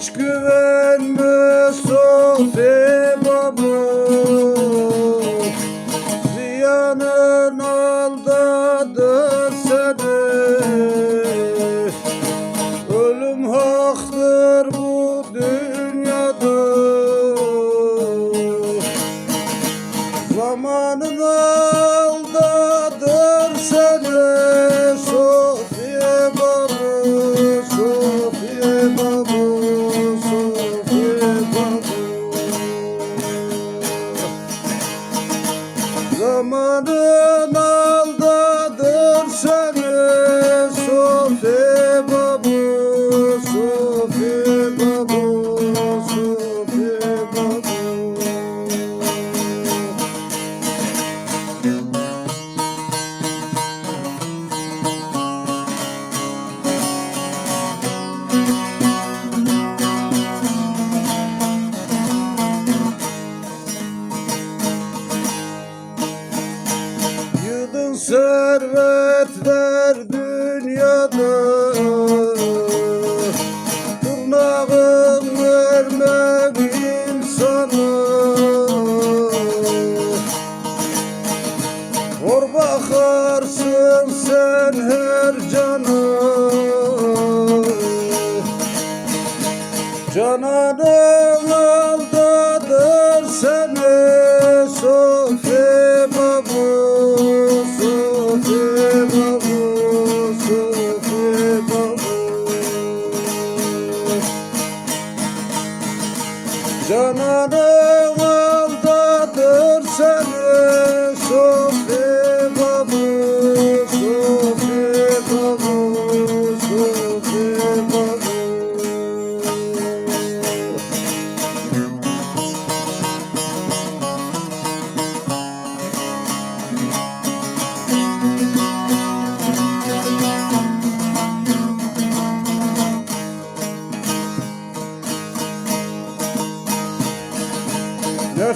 Hiç güvenme sohbet babu Ziyanın Servetler dünyada. Tırnağın vermek insana. Hor bakarsın sen her cana. Cananın The.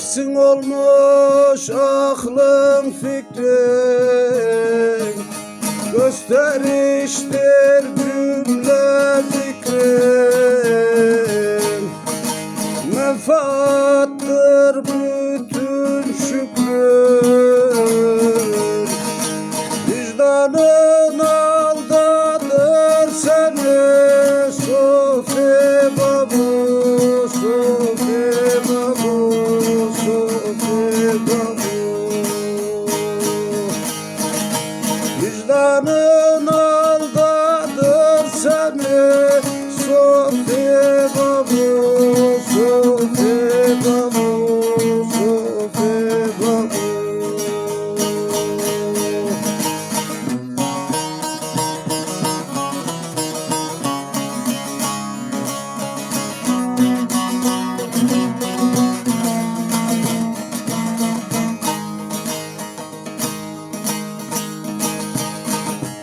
Nefsin olmuş aklın fikrin Gösteriştir cümle zikrin Menfaattır bütün şükrün world.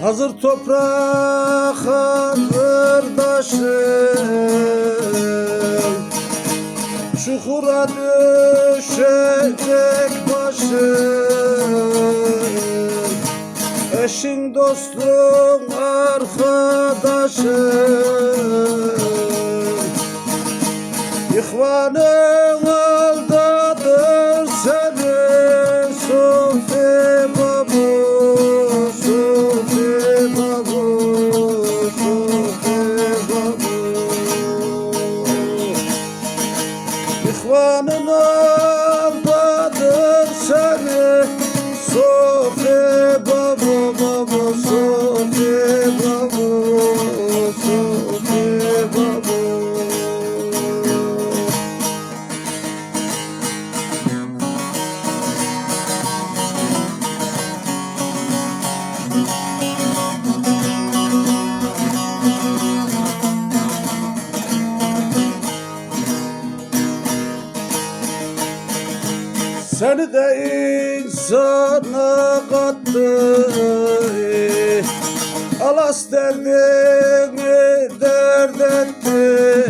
Hazır toprak hazır taşım Çukura düşecek başım Eşin dostun arkadaşın. İhvanın İhvanın aldadır Seni de insana kattı Alas derdini dert etti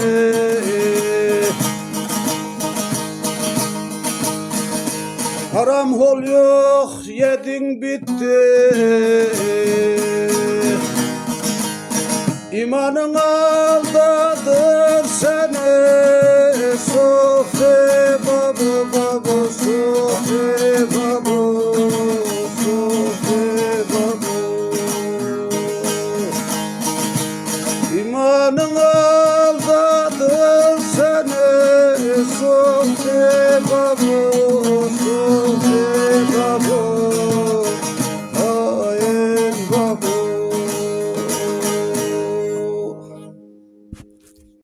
Haram hol yok yedin bitti. İmanın seni Sofi